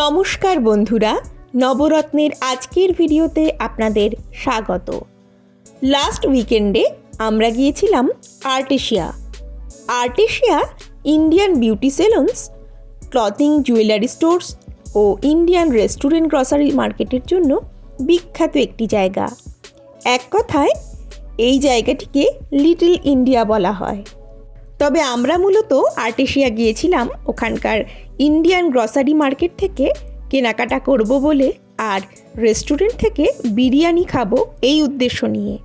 নমস্কার বন্ধুরা, নবরত্নের আজকের ভিডিওতে আপনাদের স্বাগত। লাস্ট উইকেন্ডে আমরা গিয়েছিলাম Artesia Artesia Indian beauty salons clothing jewellery stores ও ইন্ডিয়ান রেস্টুরেন্ট গ্রসারি মার্কেটের জন্য বিখ্যাত একটি জায়গা। এক কথায়, এই জায়গাটিকে লিটল ইন্ডিয়া বলা হয়। তবে আমরা মূলত আর্টেশিয়া গিয়েছিলাম ওখানকার ইন্ডিয়ান গ্রসারি মার্কেট থেকে কেনাকাটা করব বলে আর রেস্টুরেন্ট থেকে বিরিয়ানি খাব এই উদ্দেশ্য নিয়ে।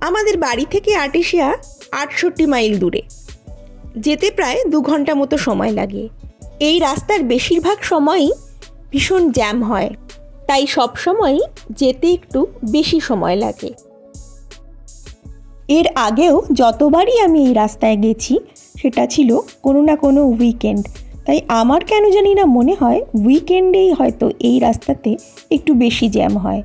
আমাদের বাড়ি থেকে আর্টেশিয়া আটষট্টি মাইল দূরে। যেতে প্রায় দু ঘণ্টা মতো সময় লাগে। এই রাস্তার বেশিরভাগ সময়ই ভীষণ জ্যাম হয়। তাই সবসময়ই যেতে একটু বেশি সময় লাগে। এর আগেও যতবারই আমি এই রাস্তায় গেছি, সেটা ছিল কোনো না কোনো উইকেন্ড তাই আমার কেন জানি না মনে হয় উইকেন্ডেই হয়তো এই রাস্তাতে একটু বেশি জ্যাম হয়।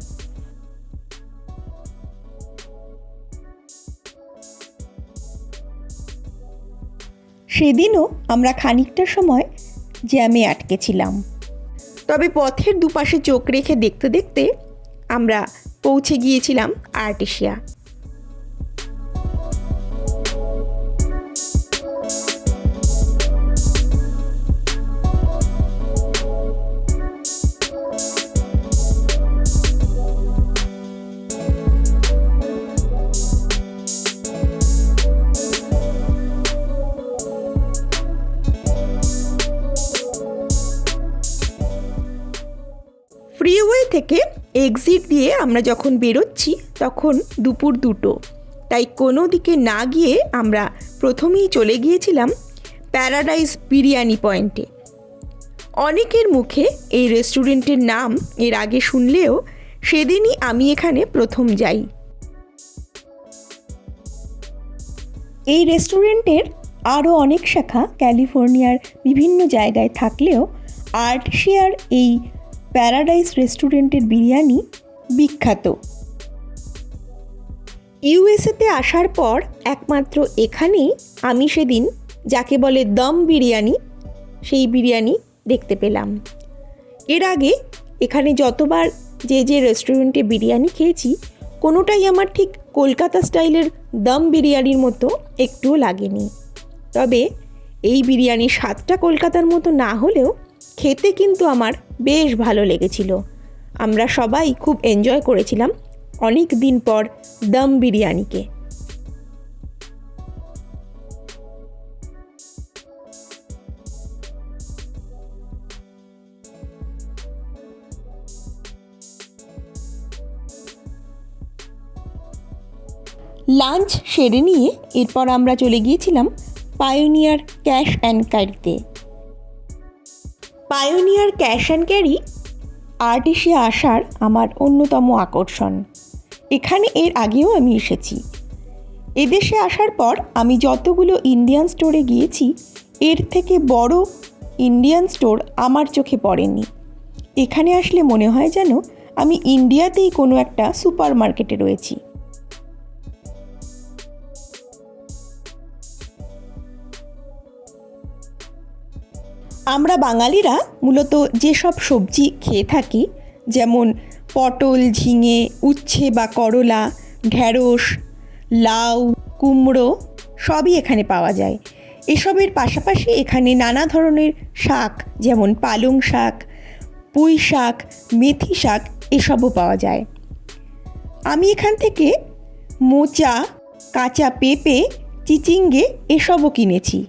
সেদিনও আমরা খানিকটা সময় জ্যামে আটকেছিলাম। তবে পথের দুপাশে চোখ রেখে দেখতে দেখতে আমরা পৌঁছে গিয়েছিলাম আর্টিশিয়া। থেকে এক্সিট দিয়ে আমরা যখন বেরোচ্ছি, তখন দুপুর দুটো। তাই কোনো দিকে না গিয়ে আমরা প্রথমেই চলে গিয়েছিলাম প্যারাডাইস বিরিয়ানি পয়েন্টে অনেকের মুখে এই রেস্টুরেন্টের নাম এর আগে শুনলেও সেদিনই আমি এখানে প্রথম যাই। এই রেস্টুরেন্টের আরও অনেক শাখা ক্যালিফোর্নিয়ার বিভিন্ন জায়গায় থাকলেও আর্টশিয়ার এই প্যারাডাইস রেস্টুরেন্টের বিরিয়ানি বিখ্যাত। ইউএসএতে আসার পর একমাত্র এখানেই আমি সেদিন যাকে বলে দম বিরিয়ানি, সেই বিরিয়ানি দেখতে পেলাম। এর আগে এখানে যতবার যে যে রেস্টুরেন্টে বিরিয়ানি খেয়েছি, কোনোটাই আমার ঠিক কলকাতা স্টাইলের দম বিরিয়ানির মতো একটুও লাগেনি। তবে এই বিরিয়ানির স্বাদটা কলকাতার মতো না হলেও খেতে কিন্তু আমার বেশ ভালো লেগেছিল। আমরা সবাই খুব এনজয় করেছিলাম অনেক দিন পর দম বিরিয়ানিকে। লাঞ্চ সেরে নিয়ে এরপর আমরা চলে গিয়েছিলাম পায়োনিয়ার ক্যাশ অ্যান্ড ক্যারিতে পায়োনিয়ার ক্যাশ অ্যান্ড ক্যারি আর্টিসে আসার আমার অন্যতম আকর্ষণ। এখানে এর আগেও আমি এসেছি। এদেশে আসার পর আমি যতগুলো ইন্ডিয়ান স্টোরে গিয়েছি, এর থেকে বড় ইন্ডিয়ান স্টোর আমার চোখে পড়েনি। এখানে আসলে মনে হয় যেন আমি ইন্ডিয়াতেই কোনো একটা সুপার মার্কেটে রয়েছি। আমরা বাঙালিরা মূলত যেসব সবজি খেয়ে থাকি, যেমন পটল, ঝিঙে, উচ্ছে বা করলা, ঢ্যাঁড়স, লাউ, কুমড়ো, সবই এখানে পাওয়া যায়। এসবের পাশাপাশি এখানে নানা ধরনের শাক, যেমন পালং শাক, পুঁই শাক, মেথি শাক, এসবও পাওয়া যায়। আমি এখান থেকে মোচা, কাঁচা পেঁপে, চিচিঙ্গে এসবও কিনেছি।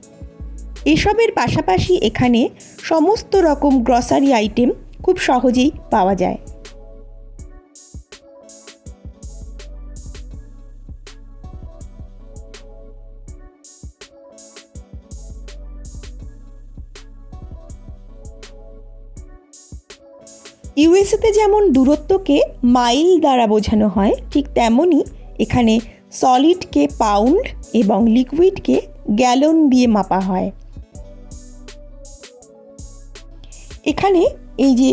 এসবের পাশাপাশি এখানে সমস্ত রকম গ্রসারি আইটেম খুব সহজেই পাওয়া যায়। ইউএসএতে যেমন দূরত্বকে মাইল দ্বারা বোঝানো হয়, ঠিক তেমনই এখানে সলিডকে পাউন্ড এবং লিকুইডকে গ্যালন দিয়ে মাপা হয়। এখানে এই যে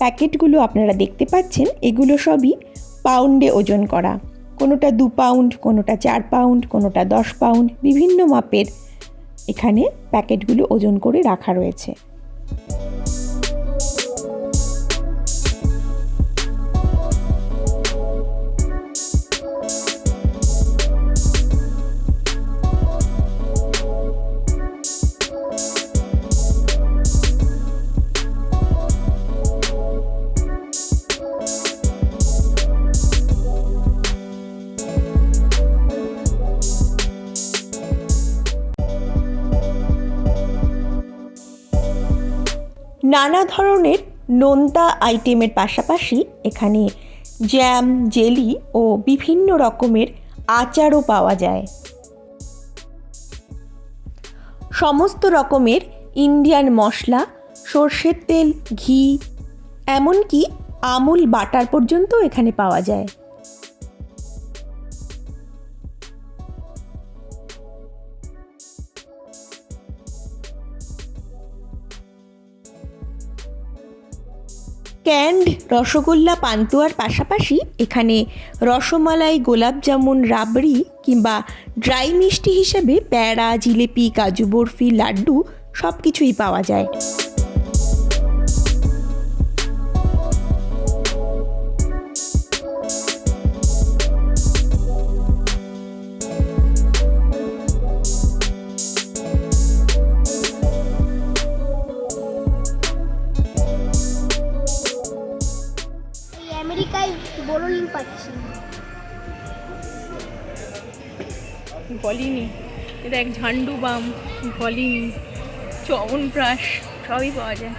প্যাকেটগুলো আপনারা দেখতে পাচ্ছেন, এগুলো সবই পাউন্ডে ওজন করা। কোনোটা দু পাউন্ড, কোনোটা চার পাউন্ড, কোনোটা দশ পাউন্ড, বিভিন্ন মাপের এখানে প্যাকেটগুলো ওজন করে রাখা রয়েছে। নানা ধরনের নোনতা আইটেমের পাশাপাশি এখানে জ্যাম, জেলি ও বিভিন্ন রকমের আচারও পাওয়া যায়। সমস্ত রকমের ইন্ডিয়ান মশলা, সর্ষের তেল, ঘি, এমনকি আমুল বাটার পর্যন্ত এখানে পাওয়া যায়। ক্যান্ড রসগোল্লা, পান্তুয়ার পাশাপাশি এখানে রসমালাই গোলাপ গোলাপজামুন, রাবড়ি কিংবা ড্রাই মিষ্টি হিসেবে প্যাড়া জিলিপি, কাজু বরফি, লাড্ডু সব কিছুই পাওয়া যায়। এটা এক ঝান্ডু বাম ভলিনি চবনপ্রাশ সবই পাওয়া যায়।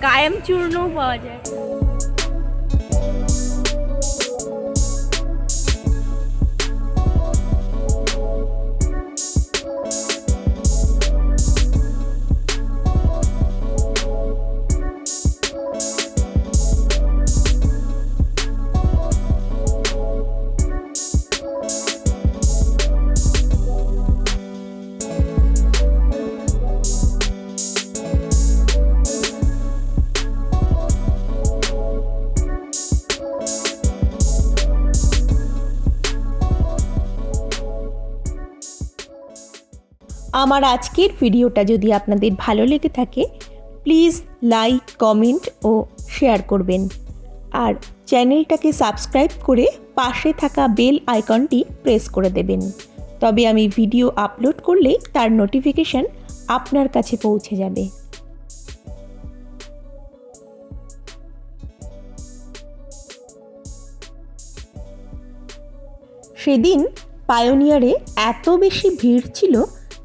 কায়েম চূর্ণও পাওয়া যায়। আমার আজকের ভিডিওটা যদি আপনাদের ভালো লেগে থাকে প্লিজ লাইক কমেন্ট ও শেয়ার করবেন। আর চ্যানেলটাকে সাবস্ক্রাইব করে পাশে থাকা বেল আইকনটি প্রেস করে দেবেন। তবে আমি ভিডিও আপলোড করলে তার নোটিফিকেশন আপনার কাছে পৌঁছে যাবে। সেদিন পায়োনিয়ারে এত বেশি ভিড় ছিল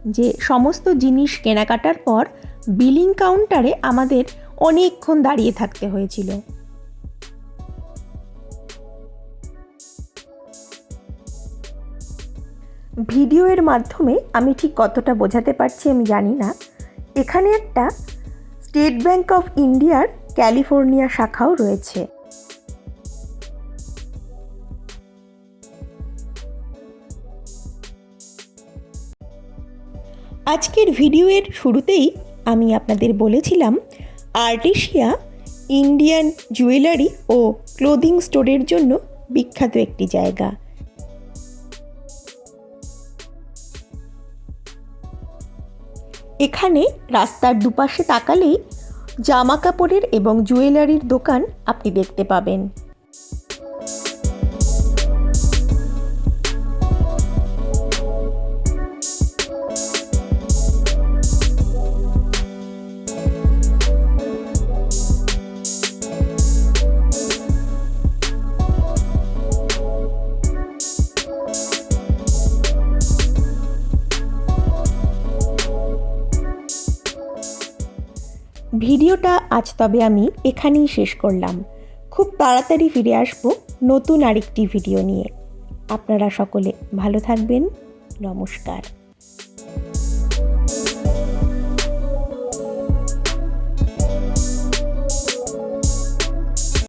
যে সমস্ত জিনিস কেনাকাটার পর বিলিং কাউন্টারে আমাদের অনেকক্ষণ দাঁড়িয়ে থাকতে হয়েছিল। ভিডিওর মাধ্যমে আমি ঠিক কতটা বোঝাতে পারছি আমি জানি না। এখানে একটা স্টেট ব্যাংক অফ ইন্ডিয়ার ক্যালিফোর্নিয়া শাখাও রয়েছে। আজকের ভিডিওয়ের শুরুতেই আমি আপনাদের বলেছিলাম, আর্টিশিয়া, ইন্ডিয়ান জুয়েলারি ও ক্লোদিং স্টোরের জন্য বিখ্যাত একটি জায়গা। এখানে রাস্তার দুপাশে তাকালেই জামা কাপড়ের এবং জুয়েলারির দোকান আপনি দেখতে পাবেন। ভিডিওটা আজ তবে আমি এখানেই শেষ করলাম। খুব তাড়াতাড়ি ফিরে আসব নতুন আরেকটি ভিডিও নিয়ে। আপনারা সকলে ভালো থাকবেন। নমস্কার।